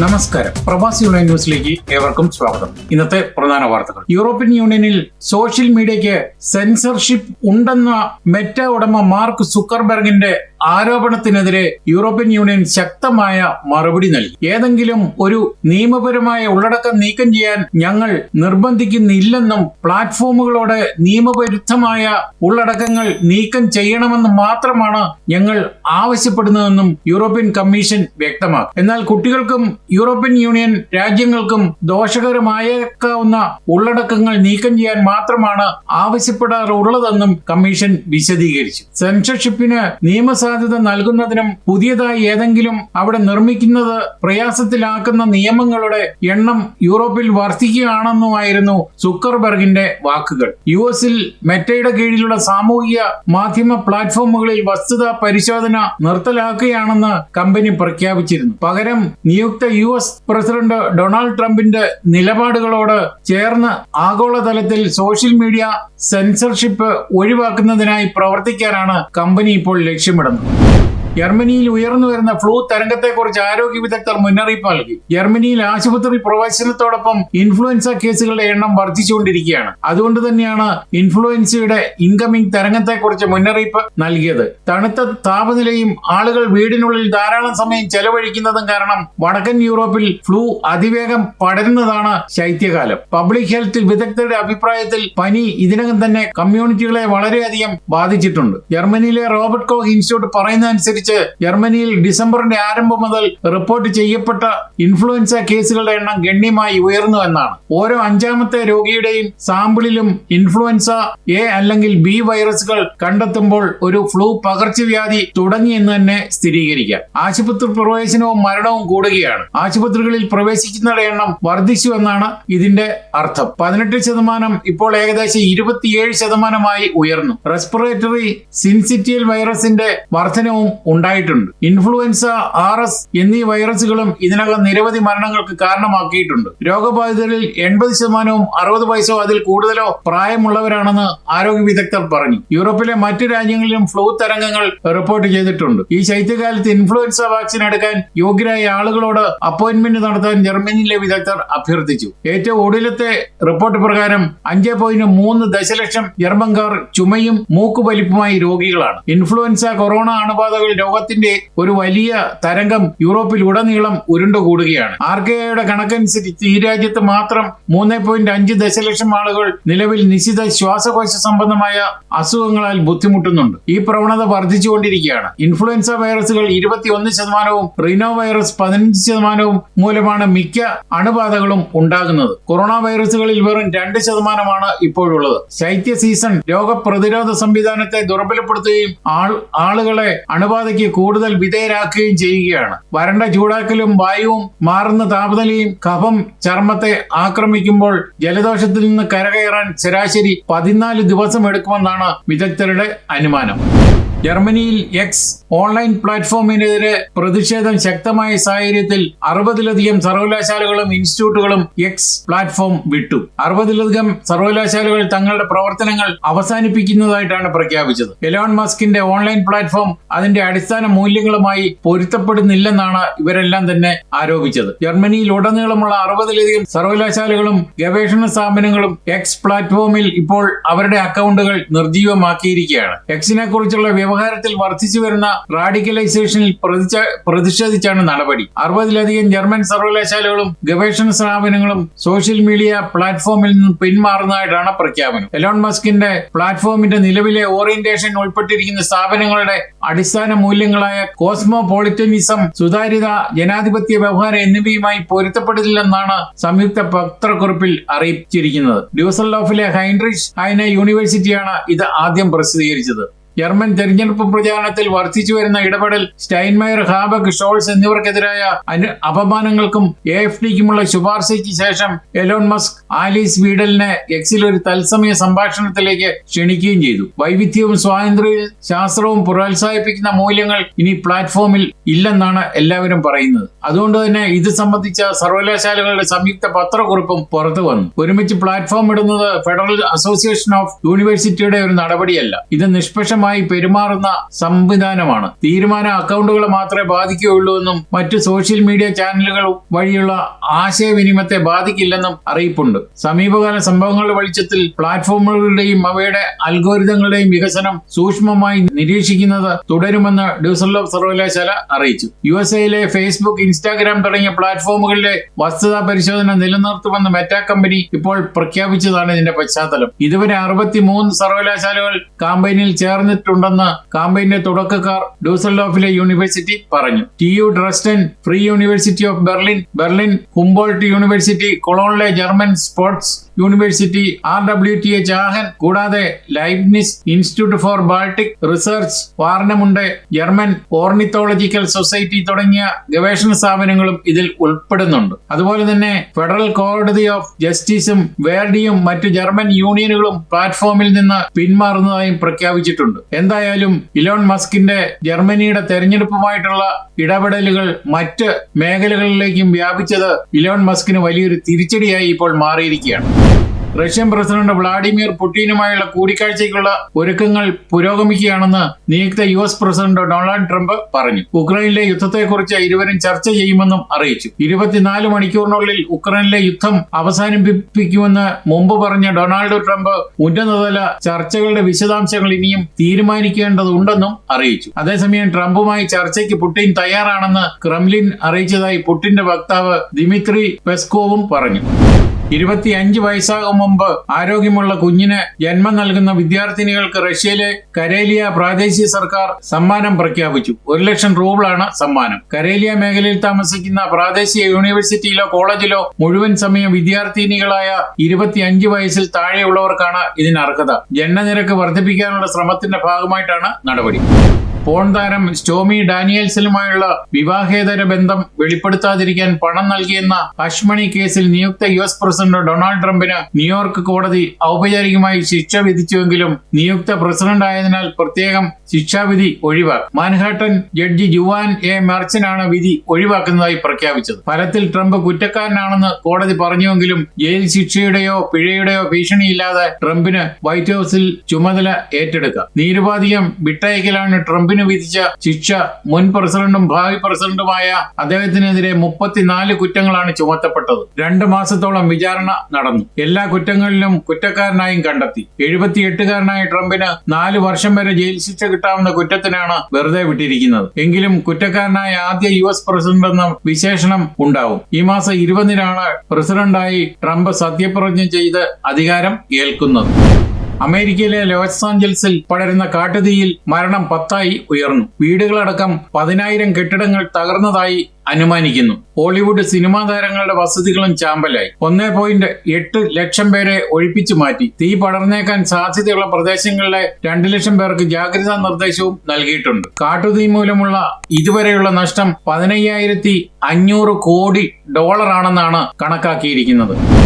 നമസ്കാരം. പ്രവാസി യൂണിയൻ ന്യൂസിലേക്ക് ഏവർക്കും സ്വാഗതം. ഇന്നത്തെ പ്രധാന വാർത്തകൾ. യൂറോപ്യൻ യൂണിയനിൽ സോഷ്യൽ മീഡിയയ്ക്ക് സെൻസർഷിപ്പ് ഉണ്ടെന്ന മെറ്റ ഉടമ മാർക്ക് സുക്കർബർഗിന്റെ ആരോപണത്തിനെതിരെ യൂറോപ്യൻ യൂണിയൻ ശക്തമായ മറുപടി നൽകി. ഏതെങ്കിലും ഒരു നിയമപരമായ ഉള്ളടക്കം നീക്കം ചെയ്യാൻ ഞങ്ങൾ നിർബന്ധിക്കുന്നില്ലെന്നും പ്ലാറ്റ്ഫോമുകളോട് നിയമവിരുദ്ധമായ ഉള്ളടക്കങ്ങൾ നീക്കം ചെയ്യണമെന്ന് മാത്രമാണ് ഞങ്ങൾ ആവശ്യപ്പെടുന്നതെന്നും യൂറോപ്യൻ കമ്മീഷൻ വ്യക്തമാക്കി. എന്നാൽ കുട്ടികൾക്കും യൂറോപ്യൻ യൂണിയൻ രാജ്യങ്ങൾക്കും ദോഷകരമായേക്കാവുന്ന ഉള്ളടക്കങ്ങൾ നീക്കം ചെയ്യാൻ മാത്രമാണ് ആവശ്യപ്പെടാറുള്ളതെന്നും കമ്മീഷൻ വിശദീകരിച്ചു. സെൻസർഷിപ്പിന് നിയമസാധ്യത നൽകുന്നതിനും പുതിയതായി ഏതെങ്കിലും അവിടെ നിർമ്മിക്കുന്നത് പ്രയാസത്തിലാക്കുന്ന നിയമങ്ങളുടെ എണ്ണം യൂറോപ്പിൽ വർദ്ധിക്കുകയാണെന്നുമായിരുന്നു സുക്കർബർഗിന്റെ വാക്കുകൾ. യു എസിൽ മെറ്റയുടെ കീഴിലുള്ള സാമൂഹിക മാധ്യമ പ്ലാറ്റ്ഫോമുകളിൽ വസ്തുതാ പരിശോധന നിർത്തലാക്കുകയാണെന്ന് കമ്പനി പ്രഖ്യാപിച്ചിരുന്നു. പകരം നിയുക്ത യു എസ് പ്രസിഡന്റ് ഡൊണാൾഡ് ട്രംപിന്റെ നിലപാടുകളോട് ചേർന്ന് ആഗോളതലത്തിൽ സോഷ്യൽ മീഡിയ സെൻസർഷിപ്പ് ഒഴിവാക്കുന്നതിനായി പ്രവർത്തിക്കാനാണ് കമ്പനി ഇപ്പോൾ ലക്ഷ്യമിടുന്നത്. one. ജർമ്മനിയിൽ ഉയർന്നു വരുന്ന ഫ്ലൂ തരംഗത്തെക്കുറിച്ച് ആരോഗ്യ വിദഗ്ധർ മുന്നറിയിപ്പ് നൽകി. ജർമ്മനിയിൽ ആശുപത്രി പ്രവേശനത്തോടൊപ്പം ഇൻഫ്ലുവൻസ കേസുകളുടെ എണ്ണം വർദ്ധിച്ചുകൊണ്ടിരിക്കുകയാണ്. അതുകൊണ്ട് തന്നെയാണ് ഇൻഫ്ലുവൻസയുടെ ഇൻകമിംഗ് തരംഗത്തെക്കുറിച്ച് മുന്നറിയിപ്പ് നൽകിയത്. തണുത്ത താപനിലയും ആളുകൾ വീടിനുള്ളിൽ ധാരാളം സമയം ചെലവഴിക്കുന്നതും കാരണം വടക്കൻ യൂറോപ്പിൽ ഫ്ലൂ അതിവേഗം പടരുന്നതാണ് ശൈത്യകാലം. പബ്ലിക് ഹെൽത്ത് വിദഗ്ധരുടെ അഭിപ്രായത്തിൽ പനി ഇതിനകം തന്നെ കമ്മ്യൂണിറ്റികളെ വളരെയധികം ബാധിച്ചിട്ടുണ്ട്. ജർമ്മനിയിലെ റോബർട്ട് കോഹ് ഇൻസ്റ്റിറ്റ്യൂട്ട് പറയുന്നതനുസരിച്ച് ജർമ്മനിയിൽ ഡിസംബറിന്റെ ആരംഭം മുതൽ റിപ്പോർട്ട് ചെയ്യപ്പെട്ട ഇൻഫ്ലുവൻസ കേസുകളുടെ എണ്ണം ഗണ്യമായി ഉയർന്നു എന്നാണ്. ഓരോ അഞ്ചാമത്തെ രോഗിയുടെയും സാമ്പിളിലും ഇൻഫ്ലുവൻസ എ അല്ലെങ്കിൽ ബി വൈറസുകൾ കണ്ടെത്തുമ്പോൾ ഒരു ഫ്ലൂ പകർച്ചവ്യാധി തുടങ്ങിയെന്ന് തന്നെ സ്ഥിരീകരിക്കാം. ആശുപത്രി പ്രവേശനവും മരണവും കൂടുകയാണ്. ആശുപത്രികളിൽ പ്രവേശിക്കുന്നവരുടെ എണ്ണം വർദ്ധിച്ചു എന്നാണ് ഇതിന്റെ അർത്ഥം. പതിനെട്ട് ശതമാനം ഇപ്പോൾ ഏകദേശം ഇരുപത്തിയേഴ് ശതമാനമായി ഉയർന്നു. റെസ്പിറേറ്ററി സിൻസിറ്റിയൽ വൈറസിന്റെ വർധനവും ഉണ്ടായിട്ടുണ്ട്. ഇൻഫ്ലുവൻസ ആർ എസ് എന്നീ വൈറസുകളും ഇതിനകം നിരവധി മരണങ്ങൾക്ക് കാരണമാക്കിയിട്ടുണ്ട്. രോഗബാധിതരിൽ എൺപത് ശതമാനവും അറുപത് വയസ്സോ അതിൽ കൂടുതലോ പ്രായമുള്ളവരാണെന്ന് ആരോഗ്യ വിദഗ്ധർ പറഞ്ഞു. യൂറോപ്പിലെ മറ്റു രാജ്യങ്ങളിലും ഫ്ലൂ തരംഗങ്ങൾ റിപ്പോർട്ട് ചെയ്തിട്ടുണ്ട്. ഈ ശൈത്യകാലത്ത് ഇൻഫ്ലുവൻസ വാക്സിൻ എടുക്കാൻ യോഗ്യരായ ആളുകളോട് അപ്പോയിന്റ്മെന്റ് നടത്താൻ ജർമ്മനിയിലെ വിദഗ്ധർ അഭ്യർത്ഥിച്ചു. ഏറ്റവും ഒടുവിലത്തെ റിപ്പോർട്ട് പ്രകാരം അഞ്ച് പോയിന്റ് മൂന്ന് ദശലക്ഷം ജർമ്മൻകാർ ചുമയും മൂക്കുവലിപ്പുമായി രോഗികളാണ്. ഇൻഫ്ലുവൻസ കൊറോണ അണുബാധകൾ രോഗത്തിന്റെ ഒരു വലിയ തരംഗം യൂറോപ്പിൽ ഉടനീളം ഉരുണ്ടുകൂടുകയാണ്. ആർ കെ ഐയുടെ കണക്കനുസരിച്ച് ഈ രാജ്യത്ത് മാത്രം മൂന്ന് പോയിന്റ് അഞ്ച് ദശലക്ഷം ആളുകൾ നിലവിൽ നിശ്ചിത ശ്വാസകോശ സംബന്ധമായ അസുഖങ്ങളാൽ ബുദ്ധിമുട്ടുന്നുണ്ട്. ഈ പ്രവണത വർദ്ധിച്ചുകൊണ്ടിരിക്കുകയാണ്. ഇൻഫ്ലുവൻസ വൈറസുകൾ ഇരുപത്തിയൊന്ന് ശതമാനവും റിനോ വൈറസ് പതിനഞ്ച് ശതമാനവും മൂലമാണ് മിക്ക അണുബാധകളും ഉണ്ടാകുന്നത്. കൊറോണ വൈറസുകളിൽ വെറും രണ്ട് ശതമാനമാണ് ഇപ്പോഴുള്ളത്. ശൈത്യ സീസൺ രോഗപ്രതിരോധ സംവിധാനത്തെ ദുർബലപ്പെടുത്തുകയും ആളുകളെ ആളുകളെ അണുബാധയ്ക്ക് കൂടുതൽ വിധേയരാക്കുകയും ചെയ്യുകയാണ്. വരണ്ട ചൂടാക്കലും വായുവും മാറുന്ന താപനിലയും കഫം ചർമ്മത്തെ ആക്രമിക്കുമ്പോൾ ജലദോഷത്തിൽ നിന്ന് കരകയറാൻ ശരാശരി പതിനാല് ദിവസം എടുക്കുമെന്നാണ് വിദഗ്ധരുടെ അനുമാനം. ജർമ്മനിയിൽ എക്സ് ഓൺലൈൻ പ്ലാറ്റ്ഫോമിനെതിരെ പ്രതിഷേധം ശക്തമായ സാഹചര്യത്തിൽ അറുപതിലധികം സർവകലാശാലകളും ഇൻസ്റ്റിറ്റ്യൂട്ടുകളും എക്സ് പ്ലാറ്റ്ഫോം വിട്ടു. അറുപതിലധികം സർവകലാശാലകൾ തങ്ങളുടെ പ്രവർത്തനങ്ങൾ അവസാനിപ്പിക്കുന്നതായിട്ടാണ് പ്രഖ്യാപിച്ചത്. എലോൺ മസ്കിന്റെ ഓൺലൈൻ പ്ലാറ്റ്ഫോം അതിന്റെ അടിസ്ഥാന മൂല്യങ്ങളുമായി പൊരുത്തപ്പെടുന്നില്ലെന്നാണ് ഇവരെല്ലാം തന്നെ ആരോപിച്ചത്. ജർമ്മനിയിൽ ഉടനീളമുള്ള അറുപതിലധികം സർവകലാശാലകളും ഗവേഷണ സ്ഥാപനങ്ങളും എക്സ് പ്ലാറ്റ്ഫോമിൽ ഇപ്പോൾ അവരുടെ അക്കൗണ്ടുകൾ നിർജീവമാക്കിയിരിക്കുകയാണ്. എക്സിനെ കുറിച്ചുള്ള വ്യവഹാരത്തിൽ വർദ്ധിച്ചു വരുന്ന റാഡിക്കലൈസേഷനിൽ പ്രതിഷേധിച്ചാണ് നടപടി. അറുപതിലധികം ജർമ്മൻ സർവകലാശാലകളും ഗവേഷണ സ്ഥാപനങ്ങളും സോഷ്യൽ മീഡിയ പ്ലാറ്റ്ഫോമിൽ നിന്ന് പിന്മാറുന്നതായിട്ടാണ് പ്രഖ്യാപനം. എലോൺ മസ്കിന്റെ പ്ലാറ്റ്ഫോമിന്റെ നിലവിലെ ഓറിയന്റേഷൻ ഉൾപ്പെട്ടിരിക്കുന്ന സ്ഥാപനങ്ങളുടെ അടിസ്ഥാന മൂല്യങ്ങളായ കോസ്മോപോളിറ്റനിസം സുതാര്യത ജനാധിപത്യ വ്യവഹാരം എന്നിവയുമായി പൊരുത്തപ്പെടില്ലെന്നാണ് സംയുക്ത പത്രക്കുറിപ്പിൽ അറിയിച്ചിരിക്കുന്നത്. ഡ്യൂസൽഡോഫിലെ ഹൈൻറിച്ച് ഹൈന യൂണിവേഴ്സിറ്റിയാണ് ഇത് ആദ്യം പ്രസിദ്ധീകരിച്ചത്. ജർമ്മൻ തെരഞ്ഞെടുപ്പ് പ്രചാരണത്തിൽ വർദ്ധിച്ചു വരുന്ന ഇടപെടൽ സ്റ്റൈൻമയർ ഹാബക് ഷോൾസ് എന്നിവർക്കെതിരായ അപമാനങ്ങൾക്കും എ എഫ് ഡിക്കുമുള്ള ശുപാർശയ്ക്ക് ശേഷം എലോൺ മസ്ക് ആലീസ് വീഡലിനെ എക്സിൽ ഒരു തത്സമയ സംഭാഷണത്തിലേക്ക് ക്ഷണിക്കുകയും ചെയ്തു. വൈവിധ്യവും സ്വാതന്ത്ര്യവും ശാസ്ത്രവും പ്രോത്സാഹിപ്പിക്കുന്ന മൂല്യങ്ങൾ ഇനി പ്ലാറ്റ്ഫോമിൽ ഇല്ലെന്നാണ് എല്ലാവരും പറയുന്നത്. അതുകൊണ്ട് തന്നെ ഇത് സംബന്ധിച്ച സർവകലാശാലകളുടെ സംയുക്ത പത്രക്കുറിപ്പും പുറത്തു വന്നു. ഒരുമിച്ച് പ്ലാറ്റ്ഫോം ഇടുന്നത് ഫെഡറൽ അസോസിയേഷൻ ഓഫ് യൂണിവേഴ്സിറ്റിയുടെ ഒരു നടപടിയല്ല. ഇത് നിഷ്പക്ഷമായ വ്യത്യസ്തമായി പെരുമാറുന്ന സംവിധാനമാണ്. തീരുമാന അക്കൗണ്ടുകളെ മാത്രമേ ബാധിക്കുകയുള്ളൂ എന്നും മറ്റു സോഷ്യൽ മീഡിയ ചാനലുകൾ വഴിയുള്ള ആശയവിനിമയത്തെ ബാധിക്കില്ലെന്നും അറിയിപ്പുണ്ട്. സമീപകാല സംഭവങ്ങളുടെ വെളിച്ചത്തിൽ പ്ലാറ്റ്ഫോമുകളുടെയും അവയുടെ അൽഗോരിതങ്ങളുടെയും വികസനം സൂക്ഷ്മമായി നിരീക്ഷിക്കുന്നത് തുടരുമെന്ന് ഡ്യൂസൽഡോഫ് സർവകലാശാല അറിയിച്ചു. യു എസ് എയിലെ ഫേസ്ബുക്ക് ഇൻസ്റ്റാഗ്രാം തുടങ്ങിയ പ്ലാറ്റ്ഫോമുകളിലെ വസ്തുതാ പരിശോധന നിലനിർത്തുമെന്ന് മെറ്റ കമ്പനി ഇപ്പോൾ പ്രഖ്യാപിച്ചതാണ് ഇതിന്റെ പശ്ചാത്തലം. ഇതുവരെ അറുപത്തിമൂന്ന് സർവകലാശാലകൾ കാമ്പയിനിൽ ചേർന്നിട്ടുണ്ടെന്ന് കാമ്പയിന്റെ തുടക്കക്കാർ ഡ്യൂസൽഡോഫിലെ യൂണിവേഴ്സിറ്റി പറഞ്ഞു. T U Dresden free university of Berlin Berlin Humboldt university കൊളോണിലെ German sports university R W T H Aachen കൂടാതെ Leibniz institute for Baltic research Warnemunde German ornithological society തുടങ്ങിയ ഗവേഷണ സ്ഥാപനങ്ങളും ഇതിൽ ഉൾപ്പെടുന്നുണ്ട്. അതുപോലെ തന്നെ ഫെഡറൽ കോടതി ഓഫ് ജസ്റ്റിസും വേർഡിയും മറ്റു ജർമ്മൻ യൂണിയനുകളും പ്ലാറ്റ്ഫോമിൽ നിന്ന് പിന്മാറുന്നതായും പ്രഖ്യാപിച്ചിട്ടുണ്ട്. എന്തായാലും ഇലോൺ മസ്കിന്റെ ജർമ്മനിയുടെ തെരഞ്ഞെടുപ്പുമായിട്ടുള്ള ഇടപെടലുകൾ മറ്റ് മേഖലകളിലേക്കും വ്യാപിച്ചത് ഇലോൺ മസ്കിന് വലിയൊരു തിരിച്ചടിയായി ഇപ്പോൾ മാറിയിരിക്കുകയാണ്. റഷ്യൻ പ്രസിഡന്റ് വ്ളാഡിമിർ പുടിനുമായുള്ള കൂടിക്കാഴ്ചയ്ക്കുള്ള ഒരുക്കങ്ങൾ പുരോഗമിക്കുകയാണെന്ന് നിയുക്ത U S president Donald Trump പറഞ്ഞു. ഉക്രൈനിലെ യുദ്ധത്തെക്കുറിച്ച് ഇരുവരും ചർച്ച ചെയ്യുമെന്നും അറിയിച്ചു. ഇരുപത്തിനാല് മണിക്കൂറിനുള്ളിൽ ഉക്രൈനിലെ യുദ്ധം അവസാനിപ്പിക്കുമെന്ന് മുമ്പ് പറഞ്ഞ ഡൊണാൾഡ് ട്രംപ് ഉന്നതതല ചർച്ചകളുടെ വിശദാംശങ്ങൾ ഇനിയും തീരുമാനിക്കേണ്ടതുണ്ടെന്നും അറിയിച്ചു. അതേസമയം ട്രംപുമായി ചർച്ചയ്ക്ക് പുടിൻ തയ്യാറാണെന്ന് ക്രെംലിൻ അറിയിച്ചതായി പുടിന്റെ വക്താവ് ദിമിത്രി പെസ്കോവും പറഞ്ഞു. ഇരുപത്തിയഞ്ച് വയസ്സാകും മുമ്പ് ആരോഗ്യമുള്ള കുഞ്ഞിന് ജന്മം നൽകുന്ന വിദ്യാർത്ഥിനികൾക്ക് റഷ്യയിലെ കരേലിയ പ്രാദേശിക സർക്കാർ സമ്മാനം പ്രഖ്യാപിച്ചു. ഒരു ലക്ഷം റൂബിളാണ് സമ്മാനം. കരേലിയ മേഖലയിൽ താമസിക്കുന്ന പ്രാദേശിക യൂണിവേഴ്സിറ്റിയിലോ കോളേജിലോ മുഴുവൻ സമയം വിദ്യാർത്ഥിനികളായ ഇരുപത്തിയഞ്ച് വയസ്സിൽ താഴെയുള്ളവർക്കാണ് ഇതിന് അർഹത. ജനനനിരക്ക് വർദ്ധിപ്പിക്കാനുള്ള ശ്രമത്തിന്റെ ഭാഗമായിട്ടാണ് നടപടി. പോൺ താരം സ്റ്റോമി ഡാനിയൽസിലുമായുള്ള വിവാഹേതര ബന്ധം വെളിപ്പെടുത്താതിരിക്കാൻ പണം നൽകിയെന്ന അഷ്മണി കേസിൽ നിയുക്ത യു എസ് പ്രസിഡന്റ് ഡൊണാൾഡ് ട്രംപിന് ന്യൂയോർക്ക് കോടതി ഔപചാരികമായി ശിക്ഷ വിധിച്ചുവെങ്കിലും നിയുക്ത പ്രസിഡന്റ് ആയതിനാൽ പ്രത്യേകം ശിക്ഷാവിധി ഒഴിവാക്കി. Manhattan judge Juan A. മെർച്ചനാണ് വിധി ഒഴിവാക്കുന്നതായി പ്രഖ്യാപിച്ചത്. ഫലത്തിൽ ട്രംപ് കുറ്റക്കാരനാണെന്ന് കോടതി പറഞ്ഞുവെങ്കിലും ജയിൽ ശിക്ഷയുടെയോ പിഴയുടെയോ ഭീഷണിയില്ലാതെ ട്രംപിന് വൈറ്റ് ഹൌസിൽ ചുമതല ഏറ്റെടുക്കാം. നിരുപാധികം വിട്ടയക്കലാണ് ട്രംപിന് വിധിച്ച ശിക്ഷ മുൻ പ്രസിഡന്റും ഭാവി പ്രസിഡന്റുമായ അദ്ദേഹത്തിനെതിരെ മുപ്പത്തിനാല് കുറ്റങ്ങളാണ് ചുമത്തപ്പെട്ടത്. രണ്ട് മാസത്തോളം വിചാരണ നടന്നു. എല്ലാ കുറ്റങ്ങളിലും കുറ്റക്കാരനായും കണ്ടെത്തി. എഴുപത്തിയെട്ടുകാരനായ ട്രംപിന് നാല് വർഷം വരെ ജയിൽ ശിക്ഷ കിട്ടാവുന്ന കുറ്റത്തിനാണ് വെറുതെ വിട്ടിരിക്കുന്നത്. എങ്കിലും കുറ്റക്കാരനായ ആദ്യ യു എസ് പ്രസിഡന്റ് എന്ന വിശേഷണം ഉണ്ടാവും. ഈ മാസം ഇരുപതിനാണ് പ്രസിഡന്റായി ട്രംപ് സത്യപ്രതിജ്ഞ ചെയ്ത് അധികാരം ഏൽക്കുന്നത്. അമേരിക്കയിലെ ലോസ് ആഞ്ചൽസിൽ പടരുന്ന കാട്ടുതീയിൽ മരണം പത്തായി ഉയർന്നു. വീടുകളടക്കം പതിനായിരം കെട്ടിടങ്ങൾ തകർന്നതായി അനുമാനിക്കുന്നു. ഹോളിവുഡ് സിനിമാ താരങ്ങളുടെ വസതികളും ചാമ്പലായി. ഒന്നേ പോയിന്റ് എട്ട് ലക്ഷം പേരെ ഒഴിപ്പിച്ചു മാറ്റി. തീ പടർന്നേക്കാൻ സാധ്യതയുള്ള പ്രദേശങ്ങളിലെ രണ്ടു ലക്ഷം പേർക്ക് ജാഗ്രതാ നിർദ്ദേശവും നൽകിയിട്ടുണ്ട്. കാട്ടുതീ മൂലമുള്ള ഇതുവരെയുള്ള നഷ്ടം പതിനയ്യായിരത്തി അഞ്ഞൂറ് കോടി ഡോളറാണെന്നാണ് കണക്കാക്കിയിരിക്കുന്നത്.